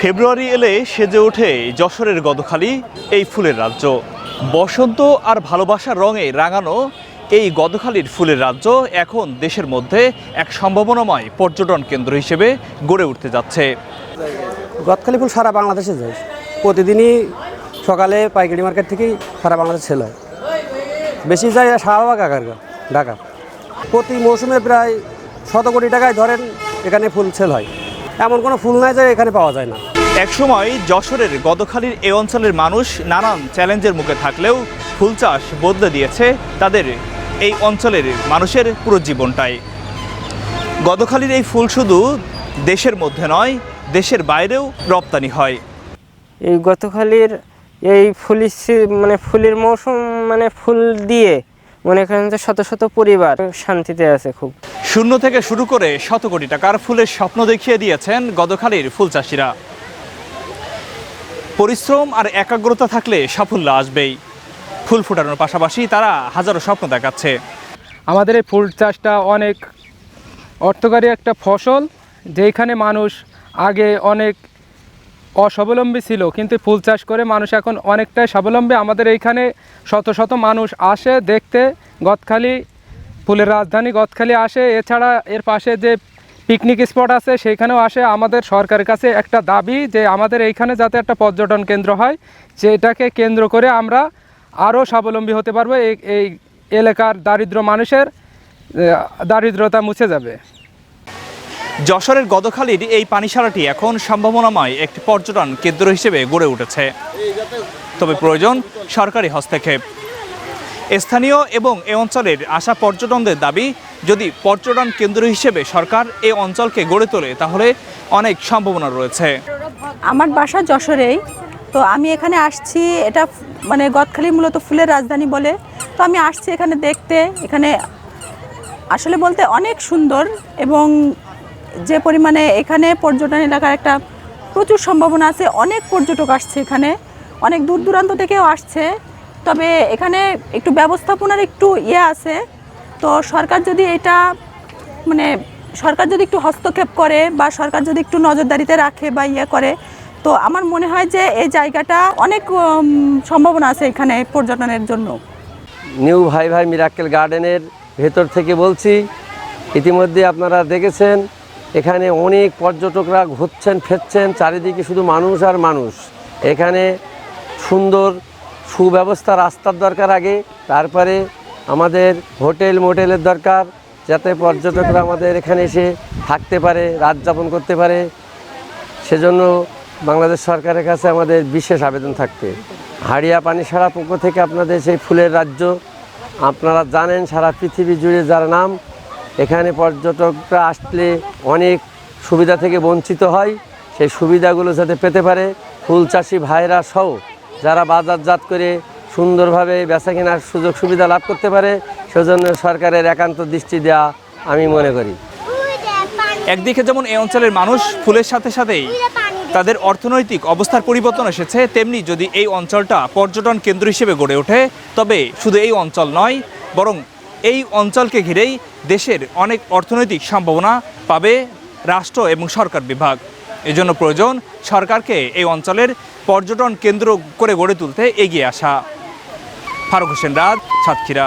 ফেব্রুয়ারি এলে সেজে ওঠে যশোরের গদখালি, এই ফুলের রাজ্য। বসন্ত আর ভালোবাসার রঙে রাঙানো এই গদখালির ফুলের রাজ্য এখন দেশের মধ্যে এক সম্ভাবনাময় পর্যটন কেন্দ্র হিসেবে গড়ে উঠতে যাচ্ছে। গদখালি ফুল সারা বাংলাদেশে যায়। প্রতিদিনই সকালে পাইকারি মার্কেট থেকেই সারা বাংলাদেশ সেল হয়। বেশি যায় শাহবাগ আগারগা ঢাকা। প্রতি মৌসুমে প্রায় শত কোটি টাকায় ধরেন এখানে ফুল সেল হয়। এমন কোনো ফুল নাই যে এখানে পাওয়া যায় না। একসময় যশোরের গদখালির এই অঞ্চলের মানুষ নানান চ্যালেঞ্জের মুখে থাকলেও ফুল চাষ বদলে দিয়েছে তাদের এই অঞ্চলের মানুষের পুরো জীবনটাই। গদখালির এই ফুল শুধু দেশের মধ্যে নয় দেশের বাইরেও রপ্তানি হয়। এই গতকালের এই ফুলি মানে ফুলের মৌসুম মানে ফুল দিয়ে মনে করেন যে শত শত পরিবার শান্তিতে আছে খুব। শূন্য থেকে শুরু করে শত কোটি টাকার ফুলের স্বপ্ন দেখিয়ে দিয়েছেন গদখালির ফুল চাষিরা। পরিশ্রম আর একাগ্রতা থাকলে সাফল্য আসবেই। ফুল ফোটানোর পাশাপাশি তারা হাজারো স্বপ্ন দেখাচ্ছে। আমাদের এই ফুল চাষটা অনেক অর্থকারী একটা ফসল যেখানে মানুষ আগে অনেক অস্বাবলম্বী ছিল, কিন্তু ফুল চাষ করে মানুষ এখন অনেকটাই স্বাবলম্বী। আমাদের এইখানে শত শত মানুষ আসে দেখতে, গদখালি, ফুলের রাজধানী গদখালি আসে। এছাড়া এর পাশে যে পিকনিক স্পট আছে, সেইখানেও আসে। আমাদের সরকারের কাছে একটা দাবি যে আমাদের এইখানে যাতে একটা পর্যটন কেন্দ্র হয় সেটাকে কেন্দ্র করে আমরা আরও স্বাবলম্বী হতে পারব। এই এলাকার দারিদ্র মানুষের দারিদ্রতা মুছে যাবে। যশোরের গদখালির এই পানিসারাটি এখন সম্ভাবনাময় একটি পর্যটন কেন্দ্র হিসেবে গড়ে উঠেছে। তবে প্রয়োজন সরকারি হস্তক্ষেপ। স্থানীয় এবং এ অঞ্চলের আসা পর্যটনদের দাবি, যদি পর্যটন কেন্দ্র হিসেবে সরকার এই অঞ্চলকে গড়ে তোলে, তাহলে অনেক সম্ভাবনা রয়েছে। আমার বাসা যশোরেই, তো আমি এখানে আসছি, এটা মানে গদখালি মূলত ফুলের রাজধানী বলে। তো আমি আসছি এখানে দেখতে, এখানে আসলে বলতে অনেক সুন্দর এবং যে পরিমাণে এখানে পর্যটন এলাকার একটা প্রচুর সম্ভাবনা আছে, অনেক পর্যটক আসছে এখানে, অনেক দূর দূরান্ত থেকেও আসছে। তবে এখানে একটু ব্যবস্থাপনার একটু ইয়ে আছে। তো সরকার যদি এটা মানে সরকার যদি একটু হস্তক্ষেপ করে বা সরকার যদি একটু নজরদারিতে রাখে বা ইয়ে করে, তো আমার মনে হয় যে এই জায়গাটা অনেক সম্ভাবনা আছে এখানে পর্যটনের জন্য। নিউ ভাই ভাই মিরাক্কেল গার্ডেনের ভেতর থেকে বলছি, ইতিমধ্যে আপনারা দেখেছেন এখানে অনেক পর্যটকরা ঘুরছেন, ফেরছেন, চারিদিকে শুধু মানুষ আর মানুষ। এখানে সুন্দর সুব্যবস্থা, রাস্তার দরকার আগে, তারপরে আমাদের হোটেল মোটেলের দরকার, যাতে পর্যটকরা আমাদের এখানে এসে থাকতে পারে, রাত যাপন করতে পারে। সেজন্য বাংলাদেশ সরকারের কাছে আমাদের বিশেষ আবেদন থাকবে। হাড়িয়া পানি সারা পুকুর থেকে আপনাদের সেই ফুলের রাজ্য, আপনারা জানেন সারা পৃথিবী জুড়ে যার নাম এখানে পর্যটকরা আসলে অনেক সুবিধা থেকে বঞ্চিত হয়। সেই সুবিধাগুলো যাতে পেতে পারে ফুল চাষি ভাইরা সহ যারা বাজারজাত করে সুন্দরভাবে বেচা কেনার সুযোগ সুবিধা লাভ করতে পারে, সেজন্য সরকারের একান্ত দৃষ্টি দেওয়া আমি মনে করি। একদিকে যেমন এই অঞ্চলের মানুষ ফুলের সাথে সাথেই তাদের অর্থনৈতিক অবস্থার পরিবর্তন এসেছে, তেমনি যদি এই অঞ্চলটা পর্যটন কেন্দ্র হিসেবে গড়ে ওঠে, তবে শুধু এই অঞ্চল নয়, বরং এই অঞ্চলকে ঘিরেই দেশের অনেক অর্থনৈতিক সম্ভাবনা পাবে রাষ্ট্র এবং সরকার বিভাগ। এজন্য প্রয়োজন সরকারকে এই অঞ্চলের পর্যটন কেন্দ্র করে গড়ে তুলতে এগিয়ে আসা। ফারুক হোসেন রাজ সাতক্ষীরা।